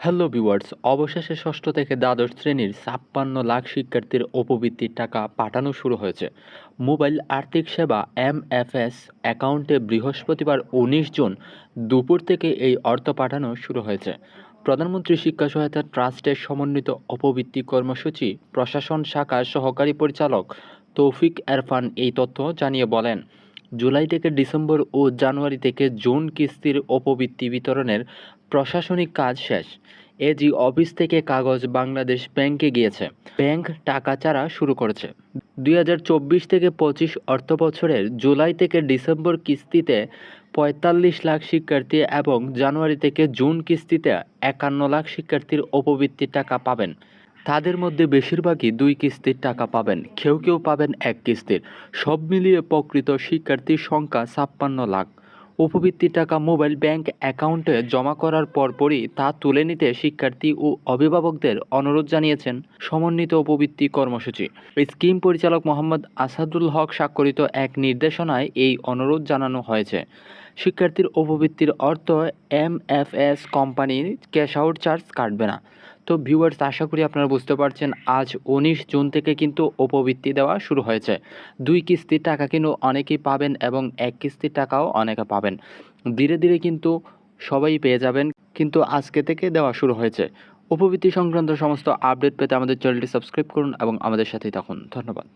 Hello viewers অবশেষে ষষ্ঠ থেকে দ্বাদশ শ্রেণির ছাপ্পান্ন লাখ শিক্ষার্থীর উপবৃত্তির টাকা পাঠানো শুরু হয়েছে। মোবাইল আর্থিক সেবা এমএফএস অ্যাকাউন্টে বৃহস্পতিবার উনিশ জুন দুপুর থেকে এই অর্থ পাঠানো শুরু হয়েছে। প্রধানমন্ত্রী শিক্ষা সহায়তা ট্রাস্টের সমন্বিত অপবৃত্তি কর্মসূচি প্রশাসন শাখার সহকারী পরিচালক তৌফিক এরফান এই তথ্য জানিয়ে বলেন। জুলাই থেকে ডিসেম্বর ও জানুয়ারি থেকে জুন কিস্তির অপবৃত্তি বিতরণের প্রশাসনিক কাজ শেষ। এজি অফিস থেকে কাগজ বাংলাদেশ ব্যাংকে গিয়েছে। ব্যাংক টাকা ছাড়া শুরু করেছে। দুই হাজার চব্বিশ থেকে পঁচিশ অর্থ বছরের জুলাই থেকে ডিসেম্বর কিস্তিতে পঁয়তাল্লিশ লাখ শিক্ষার্থী এবং জানুয়ারি থেকে জুন কিস্তিতে একান্ন লাখ শিক্ষার্থীর অপবৃত্তির টাকা পাবেন। তাদের মধ্যে বেশিরভাগই দুই কিস্তির টাকা পাবেন। কেউ কেউ পাবেন এক কিস্তির। সব মিলিয়ে প্রকৃত শিক্ষার্থীর সংখ্যা ছাপ্পান্ন লাখ। উপবৃত্তির টাকা মোবাইল ব্যাংক অ্যাকাউন্টে জমা করার পরপরই তা তুলে নিতে শিক্ষার্থী ও অভিভাবকদের অনুরোধ জানিয়েছেন সমন্বিত উপবৃত্তি কর্মসূচি। স্কিম পরিচালক মোহাম্মদ আসাদুল হক স্বাক্ষরিত এক নির্দেশনায় এই অনুরোধ জানানো হয়েছে। শিক্ষার্থীর উপবৃত্তির অর্থ এমএফএস কোম্পানির ক্যাশ আউট চার্জ কাটবে না। তো ভিউয়ার্স আশা করি আপনারা বুঝতে পারছেন, আজ উনিশ জুন থেকে কিন্তু উপবৃত্তি দেওয়া শুরু হয়েছে। দুই কিস্তির টাকা কিন্তু অনেকেই পাবেন এবং এক কিস্তির টাকাও অনেকে পাবেন। ধীরে ধীরে কিন্তু সবাই পেয়ে যাবেন, কিন্তু আজকে থেকে দেওয়া শুরু হয়েছে। উপবৃত্তি সংক্রান্ত সমস্ত আপডেট পেতে আমাদের চ্যানেলটি সাবস্ক্রাইব করুন এবং আমাদের সাথেই থাকুন। ধন্যবাদ।